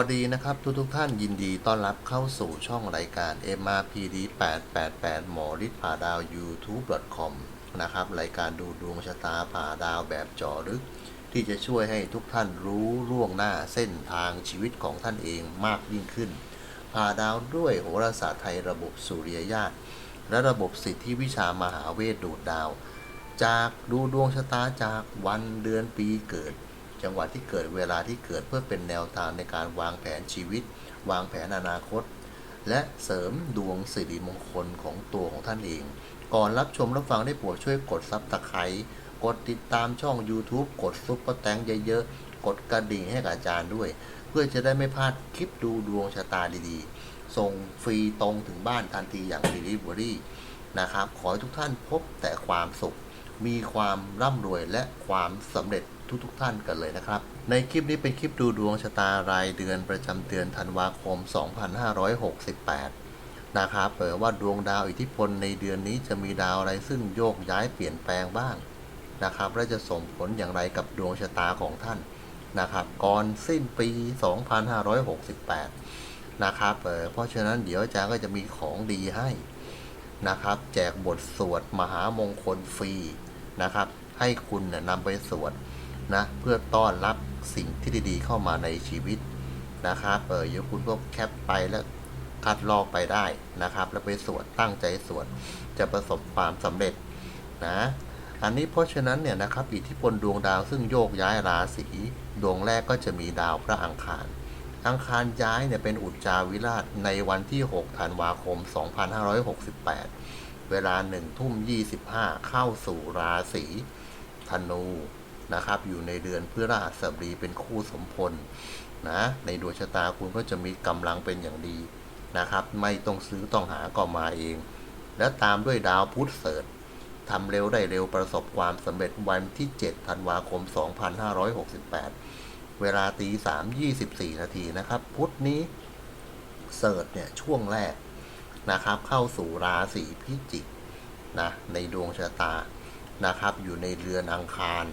สวัสดีนะครับ ทุกทุกๆท่านยินดีต้อนรับเข้าสู่ช่องรายการ MRPD 888หมอฤทธิ์ผ่าดาว YouTube.com นะครับ รายการดูดวงชะตาผ่าดาวแบบจาะลึก ที่จะช่วยให้ทุกท่านรู้ล่วงหน้าเส้นทางชีวิตของท่านเองมากยิ่งขึ้น ผ่าดาวด้วยโหราศาสตร์ไทยระบบสุริยญาตและระบบสิทธิวิชามหาเวทดูดดาว จากดูดวงชะตาจากวันเดือนปีเกิด จังหวะที่เกิดเวลาที่เกิดเพื่อเป็นแนวทางในการวางแผนชีวิต วางแผนอนาคต และเสริมดวงสิริมงคลของตัวของท่านเอง ก่อนรับชมรับฟังได้โปรดช่วยกดซับตะไคร้กดติดตามช่อง YouTube กดซุปเปอร์แตงเยอะๆ กดกระดิ่งให้กับอาจารย์ด้วย เพื่อจะได้ไม่พลาดคลิปดูดวงชะตาดีๆ ส่งฟรีตรงถึงบ้านทันทีอย่าง Delivery นะครับ ขอให้ทุกท่านพบแต่ความสุข มีความร่ำรวยและความสำเร็จ ทุกๆทท่านกันเลยนะครับ ในคลิปนี้เป็นคลิปดูดวงชะตารายเดือนประจำเดือนธันวาคม 2568 นะครับเปิดว่าดวงดาวอิทธิพลในเดือนนี้จะมีดาวอะไรซึ่งโยกย้ายเปลี่ยนแปลงบ้างนะครับ และจะส่งผลอย่างไรกับดวงชะตาของท่านนะครับ ก่อนสิ้นปี 2568 นะครับเเพราะฉะนั้นเดี๋ยวอาจารย์ก็จะมีของดีให้นะครับ แจกบทสวดมหามงคลฟรีนะครับ ให้คุณนำไปสวด นะเพื่อต้อนรับสิ่งที่ดีๆ เข้ามาในชีวิตนะครับเออเดี๋ยวคุณก็แคปไปแล้วคัดลอกไปได้นะครับ แล้วไปสวดตั้งใจสวดจะประสบความสำเร็จนะอันนี้เพราะฉะนั้นเนี่ยนะครับอิทธิพลดวงดาวซึ่งโยกย้ายราศีดวงแรกก็จะมีดาวพระอังคาร อังคารย้ายเนี่ยเป็นอุจจาวิราชในวันที่6ธันวาคม 2568 เวลา1ทุ่ม25 เข้าสู่ราศีธนู นะครับ อยู่ในเดือนพฤหัสบดีเป็นคู่สมพลนะในดวงชะตาคุณก็จะมีกำลังเป็นอย่างดีนะครับ ไม่ต้องซื้อต้องหาก็มาเอง และตามด้วยดาวพุธเสริฐทำเร็วได้เร็วประสบความสำเร็จวันที่7ธันวาคม 2568 เวลาตีสามยี่สิบสี่นาทีนะครับ พุธนี้เสิร์ชเนี่ยช่วงแรกนะครับ เข้าสู่ราศีพิจิกนะในดวงชะตานะครับ อยู่ในเรือนอังคาร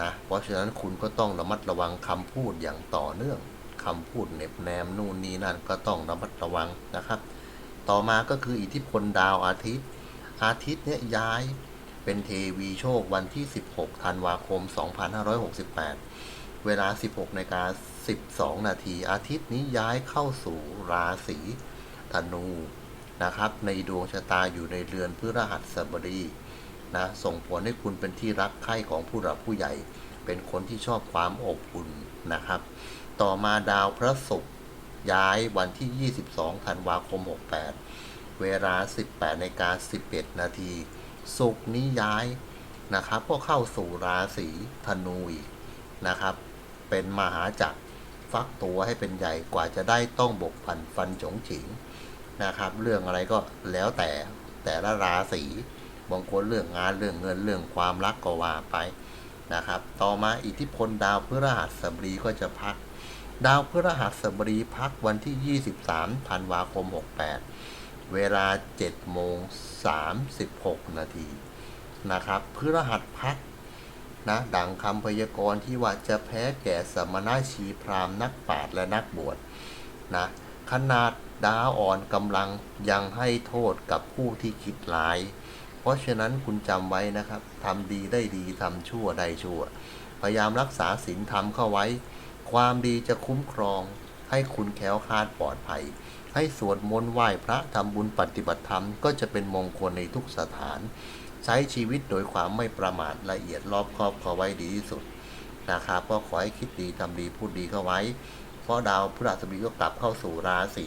นะเพราะฉะนั้นคุณก็ต้องระมัดระวังคำพูดอย่างต่อเนื่องคำพูดเหน็บแนมนู่นนี่นั่นก็ต้องระมัดระวังนะครับ ต่อมาก็คืออิทธิพลดาวอาทิตย์ อาทิตย์เนี่ยย้ายเป็นเทวีโชควันที่ 16 ธันวาคม 2568 เวลา 16นาฬิกา12 นาทีอาทิตย์นี้ย้ายเข้าสู่ราศีธนูนะครับ ในดวงชะตาอยู่ในเรือนพฤหัสบดี นะส่งผลให้คุณเป็นที่รักใคร่ของผู้หลักผู้ใหญ่ เป็นคนที่ชอบความอบอุ่นนะครับ ต่อมาดาวพระศุกร์ย้ายวันที่ 22 ธันวาคม 68 เวลา 18นาฬิกา11 นาทีศุกร์นี้ย้ายนะครับ ก็เข้าสู่ราศีธนูอีกนะครับ เป็นมหาจักรฟักตัวให้เป็นใหญ่กว่าจะได้ต้องบกพันฟันจงฉิงนะครับ เรื่องอะไรก็แล้วแต่แต่ละราศี บางคนเรื่องงานเรื่องเงินเรื่องความรักก็ว่าไปนะครับ ต่อมาอิทธิพลดาวพฤหัสบดีก็จะพัก ดาวพฤหัสบดีพักวันที่ 23ธันวาคม 68 เวลา7โมง36 นาทีนะครับพฤหัสพักนะดังคำพยากรณ์ที่ว่าจะแพ้แก่สมณะชีพราหมณ์นักปราชญ์และนักบวชนะขนาดดาวอ่อนกำลังยังให้โทษกับผู้ที่คิดร้าย เพราะฉะนั้นคุณจำไว้นะครับทำดีได้ดีทำชั่วได้ชั่ว พยายามรักษาศีลธรรมเข้าไว้ ความดีจะคุ้มครอง ให้คุณแคล้วคลาดปลอดภัย ให้สวดมนต์ไหว้พระทำบุญปฏิบัติธรรมก็จะเป็นมงคลในทุกสถาน ใช้ชีวิตโดยความไม่ประมาทละเอียดรอบครอบเข้าไว้ดีที่สุดนะครับก็ขอให้คิดดีทำดีพูดดีเข้าไว้ เพราะดาวพฤหัสบดีก็กลับเข้าสู่ราศี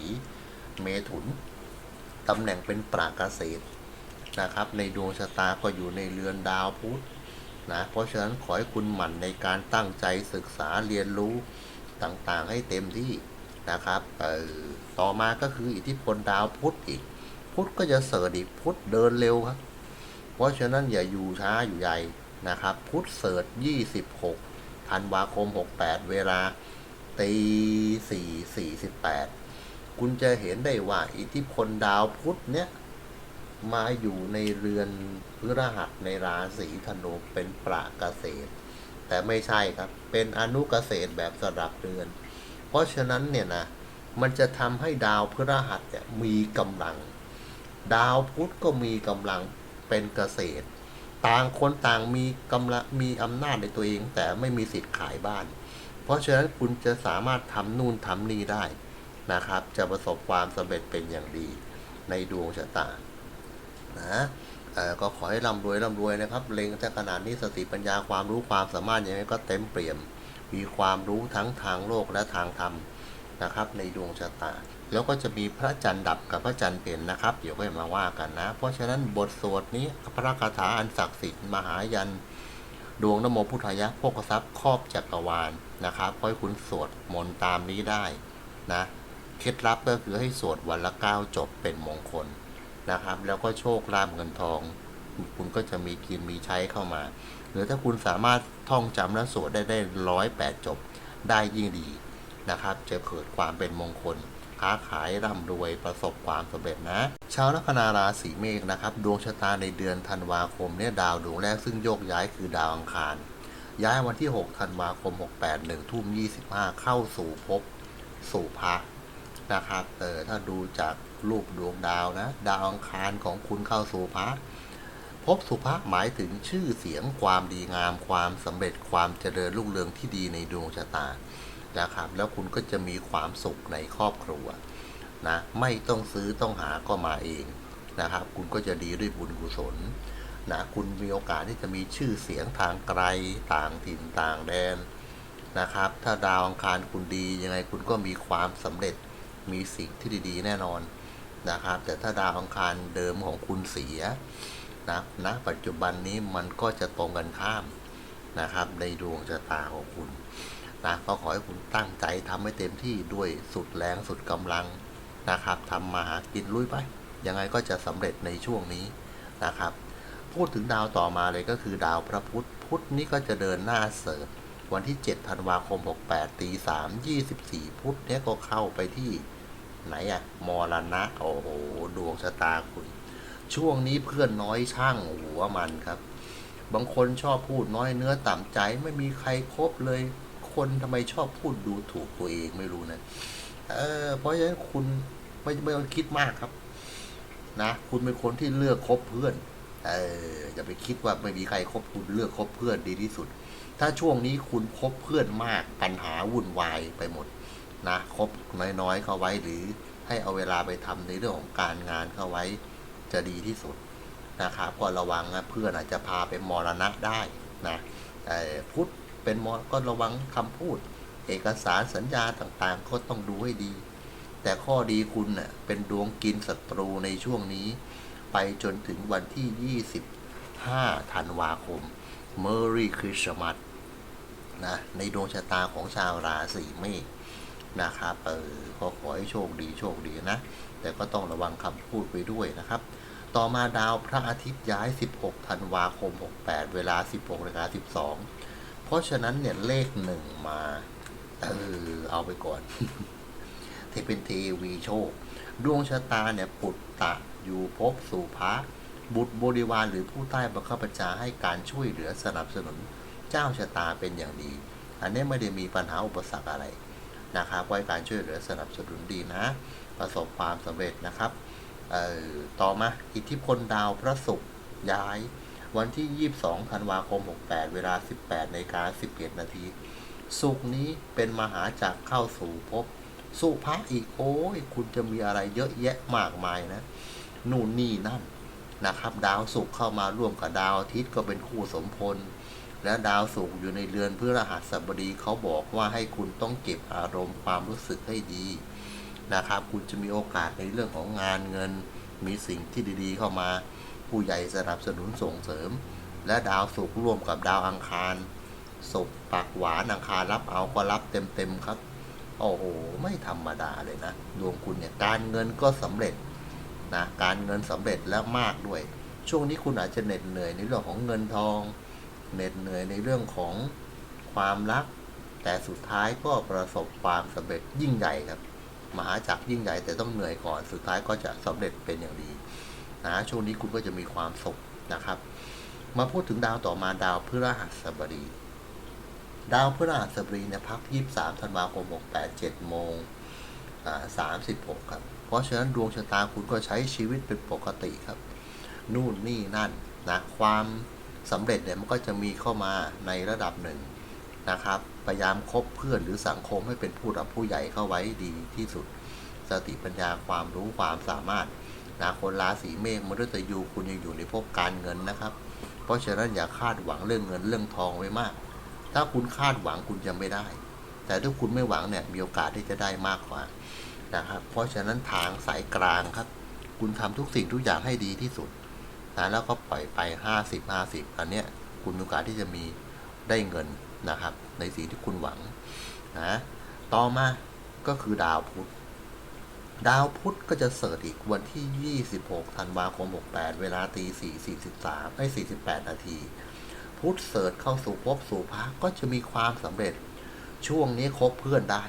เมถุนตำแหน่งเป็นปรากเกษตร นะครับ ในดวงชะตาก็อยู่ในเรือนดาวพุธนะเพราะฉะนั้นขอให้คุณหมั่นในการตั้งใจศึกษาเรียนรู้ต่างๆให้เต็มที่นะครับเออต่อมาก็คืออิทธิพลดาวพุธอีก พุธก็จะเสริฐอีกพุธเดินเร็วครับ เพราะฉะนั้นอย่าอยู่ช้าอยู่ใหญ่นะครับ พุธเสิร์ช26ธันวาคม 68 เวลาตี4 48 คุณจะเห็นได้ว่าอิทธิพลดาวพุธเนี้ย มาอยู่ในเรือนพฤหัสในราศีธนูเป็นประเกษตร แต่ไม่ใช่ครับเป็นอนุเกษตรแบบสลับเรือน เพราะฉะนั้นเนี่ยนะมันจะทำให้ดาวพฤหัสเนี่ยมีกำลัง ดาวพุธก็มีกำลังเป็นเกษตร ต่างคนต่างมีกำลังมีอำนาจในตัวเอง แต่ไม่มีสิทธิ์ขายบ้าน เพราะฉะนั้นคุณจะสามารถทำนู่นทำนี่ได้นะครับ จะประสบความสำเร็จเป็นอย่างดีในดวงชะตา นะเอ่อก็ขอให้ร่ำรวยร่ำรวยนะครับ เล็งแต่ขนาดนี้สติปัญญาความรู้ความสามารถยังไงก็เต็มเปี่ยม มีความรู้ทั้งทางโลกและทางธรรมนะครับ ในดวงชะตา แล้วก็จะมีพระจันทร์ดับกับพระจันทร์เพ็ญนะครับ เดี๋ยวก็มาว่ากันนะ เพราะฉะนั้นบทสวดนี้พระคาถาอันศักดิ์สิทธิ์มหายัน ดวงนโมพุทธายะโภคทรัพย์ครอบจักรวาลนะครับขอให้คุณสวดมนต์ตามนี้ได้นะเคล็ดลับก็คือให้สวดวันละเก้าจบเป็นมงคล นะครับ แล้วก็โชคลาภเงินทอง คุณก็จะมีกินมีใช้เข้ามา หรือถ้าคุณสามารถท่องจำและสวดได้ได้ร้อยแปดจบได้ยิ่งดีนะครับ จะเกิดความเป็นมงคล ค้าขายร่ำรวยประสบความสำเร็จนะ ชาวลัคนาราศีเมษนะครับ ดวงชะตาในเดือนธันวาคมเนี่ยดาวดวงแรกซึ่งโยกย้ายคือดาวอังคาร ย้ายวันที่ 6 ธันวาคม 68 1ทุ่ม25 เข้าสู่ภพสู่พระนะครับเออถ้าดูจาก รูปดวงดาวนะ ดาวอังคารของคุณเข้าสู่พระพบสุภะหมายถึงชื่อเสียงความดีงามความสำเร็จความเจริญรุ่งเรืองที่ดีในดวงชะตานะครับแล้วคุณก็จะมีความสุขในครอบครัวนะไม่ต้องซื้อต้องหาก็มาเองนะครับ คุณก็จะดีด้วยบุญกุศลนะคุณมีโอกาสที่จะมีชื่อเสียงทางไกลต่างถิ่นต่างแดนนะครับ ถ้าดาวอังคารคุณดียังไงคุณก็มีความสำเร็จมีสิ่งที่ดีๆ แน่นอน นะครับ แต่ถ้าดาวอังคารเดิมของคุณเสียนะณปัจจุบันนี้มันก็จะตรงกันข้ามนะครับ ในดวงชะตาของคุณนะก็ขอให้คุณตั้งใจทำให้เต็มที่ด้วยสุดแรงสุดกำลังนะครับทำมาหากินลุยไป ยังไงก็จะสำเร็จในช่วงนี้นะครับ พูดถึงดาวต่อมาเลยก็คือดาวพระพุธพุธนี้ก็จะเดินหน้าเสริมวันที่7ธันวาคม 68ตี3 24 พุธเนี้ยก็เข้าไปที่ ไหนอะมรณะ โอ้โห ดวงชะตาคุณ ช่วงนี้เพื่อนน้อยช่างหัวมันครับ บางคนชอบพูดน้อยเนื้อต่ำใจไม่มีใครครบเลย คนทำไมชอบพูดดูถูกตัวเองไม่รู้นะ เออ เพราะฉะนั้นคุณไม่ไม่ต้องคิดมากครับ นะ คุณเป็นคนที่เลือกคบเพื่อน เอออย่าไปคิดว่าไม่มีใครคบคุณเลือกคบเพื่อนดีที่สุด ถ้าช่วงนี้คุณคบเพื่อนมากปัญหาวุ่นวายไปหมด นะคบน้อยๆเข้าไว้หรือให้เอาเวลาไปทำในเรื่องของการงานเข้าไว้จะดีที่สุดนะครับก็ระวังนะเพื่อนอาจจะพาไปมรณะได้นะแต่พุทธเป็นมรก็ระวังคำพูด เอกสารสัญญาต่างๆ ก็ต้องดูให้ดี แต่ข้อดีคุณเน่ะเป็นดวงกินศัตรูในช่วงนี้ ไปจนถึงวันที่ 25ธันวาคม Merry Christmas นะในดวงชะตาของชาวราศีเมษ นะครับเออก็ขอให้โชคดีโชคดีนะ แต่ก็ต้องระวังคำพูดไปด้วยนะครับ ต่อมาดาวพระอาทิตย์ย้าย 16 ธันวาคม 68 เวลา 16นาฬิกา12 เพราะฉะนั้นเนี่ยเลขหนึ่งมาเออเอาไปก่อนเทเป็นเทวีโชค ดวงชะตาเนี่ยปุตตะอยู่ภพสู่พระบุตรบริวารหรือผู้ใต้บังคับบัญชาให้การช่วยเหลือสนับสนุน เจ้าชะตาเป็นอย่างดี อันนี้ไม่ได้มีปัญหาอุปสรรคอะไร นะครับไว้การช่วยเหลือสนับสนุนดีนะ ประสบความสำเร็จนะครับต่อมาอิทธิพลดาวพระศุกร์ย้าย วันที่ 22 ธันวาคม 68 เวลา 18นาฬิกา11 นาทีสุกร์นี้เป็นมหาจักรเข้าสู่ภพสุภะอีกโอ้ยคุณจะมีอะไรเยอะแยะมากมายนะ นู่นนี่นั่นนะครับ ดาวศุกร์เข้ามาร่วมกับดาวอาทิตย์ก็เป็นคู่สมพล และดาวศุกอยู่ในเรือนพฤหัสบดีเขาบอกว่าให้คุณต้องเก็บอารมณ์ความรู้สึกให้ดีนะครับ คุณจะมีโอกาสในเรื่องของงานเงิน มีสิ่งที่ดีๆ เข้ามา ผู้ใหญ่สนับสนุนส่งเสริม และดาวศุกร่วมกับดาวอังคารศพปากหวานอังคารรับเอาก็รับเต็มๆครับโอ้โหไม่ธรรมดาเลยนะดวงคุณเนี่ยการเงินก็สำเร็จนะการเงินสำเร็จแล้วมากด้วย ช่วงนี้คุณอาจจะเหน็ดเหนื่อยในเรื่องของเงินทอง เหน็ดเหนื่อยในเรื่องของความรัก แต่สุดท้ายก็ประสบความสำเร็จยิ่งใหญ่ครับมหาจักรยิ่งใหญ่แต่ต้องเหนื่อยก่อนสุดท้ายก็จะสำเร็จเป็นอย่างดีนะช่วงนี้คุณก็จะมีความสุขนะครับ มาพูดถึงดาวต่อมาดาวพฤหัสบดี ดาวพฤหัสบดีเนี่ยพัก 23 ธันวาคม 68 7โมงอ่า36 ครับ เพราะฉะนั้นดวงชะตาคุณก็ใช้ชีวิตเป็นปกติครับ นู่นนี่นั่นนะความ สำเร็จเนี่ยมันก็จะมีเข้ามาในระดับหนึ่งนะครับพยายามคบเพื่อนหรือสังคมให้เป็นผู้รับผู้ใหญ่เข้าไว้ดีที่สุด สติปัญญาความรู้ความสามารถนะคนราศีเมษมฤตยูคุณยังอยู่ในภพการเงินนะครับ เพราะฉะนั้นอย่าคาดหวังเรื่องเงินเรื่องทองไว้มาก ถ้าคุณคาดหวังคุณจะไม่ได้ แต่ถ้าคุณไม่หวังเนี่ยมีโอกาสที่จะได้มากกว่านะครับเพราะฉะนั้นทางสายกลางครับ คุณทำทุกสิ่งทุกอย่างให้ดีที่สุด นะแล้วก็ปล่อยไป 50 50 อันเนี้ยคุณมีโอกาสที่จะมีได้เงินนะครับ ในสิ่งที่คุณหวังนะต่อมาก็คือดาวพุธดาวพุธก็จะเสิร์ชอีกวันที่ 26 ธันวาคม 68 เวลาตี4 43ไอ้48 นาที พุธเสิร์ชเข้าสู่ภพสู่พระก็จะมีความสำเร็จ ช่วงนี้คบเพื่อนได้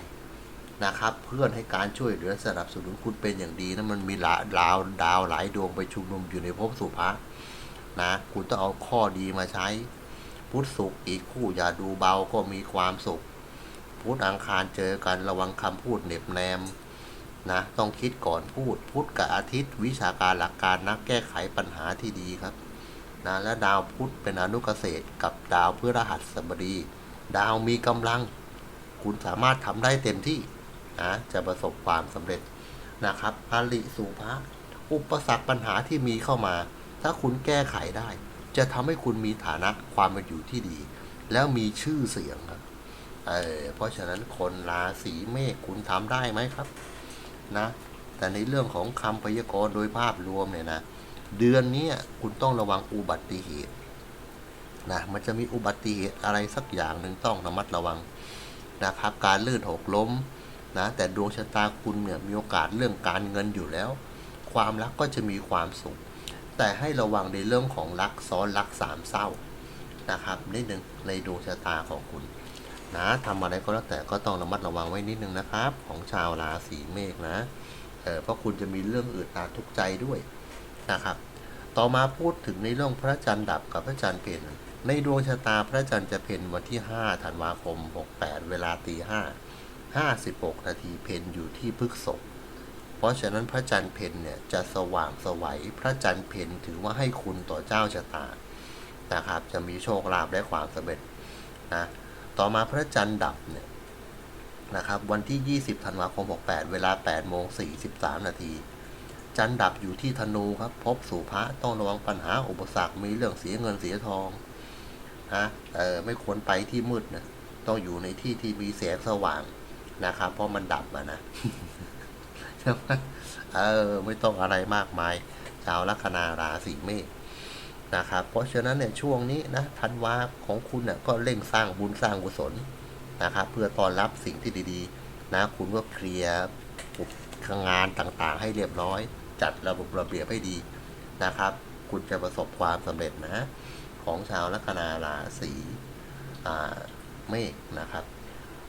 นะครับ เพื่อนให้การช่วยเหลือสนับสนุนคุณเป็นอย่างดีนะมันมีหลาดาวดาวหลายดวงไปชุมนุมอยู่ในภพสู่พระนะคุณต้องเอาข้อดีมาใช้ พุทธศุกร์อีกคู่อย่าดูเบาก็มีความสุข พุทธอังคารเจอกันระวังคำพูดเหน็บแนมนะต้องคิดก่อนพูดพุทธกับอาทิตย์ วิชาการหลักการนักแก้ไขปัญหาที่ดีครับนะและดาวพุธเป็นอนุเกษตรกับดาวพฤหัสบดี ดาวมีกำลัง คุณสามารถทำได้เต็มที่ นะจะประสบความสำเร็จนะครับอาริสุภะอุปสรรคปัญหาที่มีเข้ามา ถ้าคุณแก้ไขได้ จะทำให้คุณมีฐานะความเป็นอยู่ที่ดี แล้วมีชื่อเสียงครับเออเพราะฉะนั้นคนราศีเมษคุณทำได้ไหมครับนะแต่ในเรื่องของคำพยากรณ์โดยภาพรวมเนี่ยนะเดือนนี้คุณต้องระวังอุบัติเหตุนะมันจะมีอุบัติเหตุอะไรสักอย่างหนึ่งต้องระมัดระวังนะครับ การลื่นหกล้ม นะแต่ดวงชะตาคุณเนี่ยมีโอกาสเรื่องการเงินอยู่แล้ว ความรักก็จะมีความสุข แต่ให้ระวังในเรื่องของรักซ้อนรักสามเศร้านะครับนิดนึงในดวงชะตาของคุณนะทำอะไรก็แล้วแต่ก็ต้องระมัดระวังไว้นิดนึงนะครับ ของชาวราศีเมษนะเออเพราะคุณจะมีเรื่องอื่นตาทุกใจด้วยนะครับ ต่อมาพูดถึงในเรื่องพระจันทร์ดับกับพระจันทร์เพ็ญในดวงชะตาพระจันทร์จะเพ็ญวันที่ 5 ธันวาคม 68 เวลาตี5 56 นาทีเพ็ญอยู่ที่พฤกษกเพราะฉะนั้นพระจันทร์เพ็ญเนี่ยจะสว่างสวัยพระจันทร์เพ็ญถือว่าให้คุณต่อเจ้าชะตานะครับ จะมีโชคลาภและความสำเร็จนะต่อมาพระจันทร์ดับเนี่ยนะครับวันที่ 20 ธันวาคม 68 เวลา8โมง43 นาที จันทร์ดับอยู่ที่ธนูครับ พบสู่พระต้องระวังปัญหาอุปสรรค มีเรื่องเสียเงินเสียทองนะเออไม่ควรไปที่มืดนะต้องอยู่ในที่ที่มีแสงสว่าง นะครับ เพราะมันดับมานะใช่ไหมเออ ไม่ต้องอะไรมากมาย ชาวลัคนาราศีเมษนะครับ เพราะฉะนั้นเนี่ยช่วงนี้นะธันวาของคุณเนี่ยก็เร่งสร้างบุญสร้างกุศลนะครับ เพื่อต้อนรับสิ่งที่ดีๆ นะ คุณก็เคลียร์งานต่างๆ ให้เรียบร้อย จัดระบบระเบียบให้ดีนะครับ คุณจะประสบความสำเร็จนะ ของชาวลัคนาราศีเมษนะครับ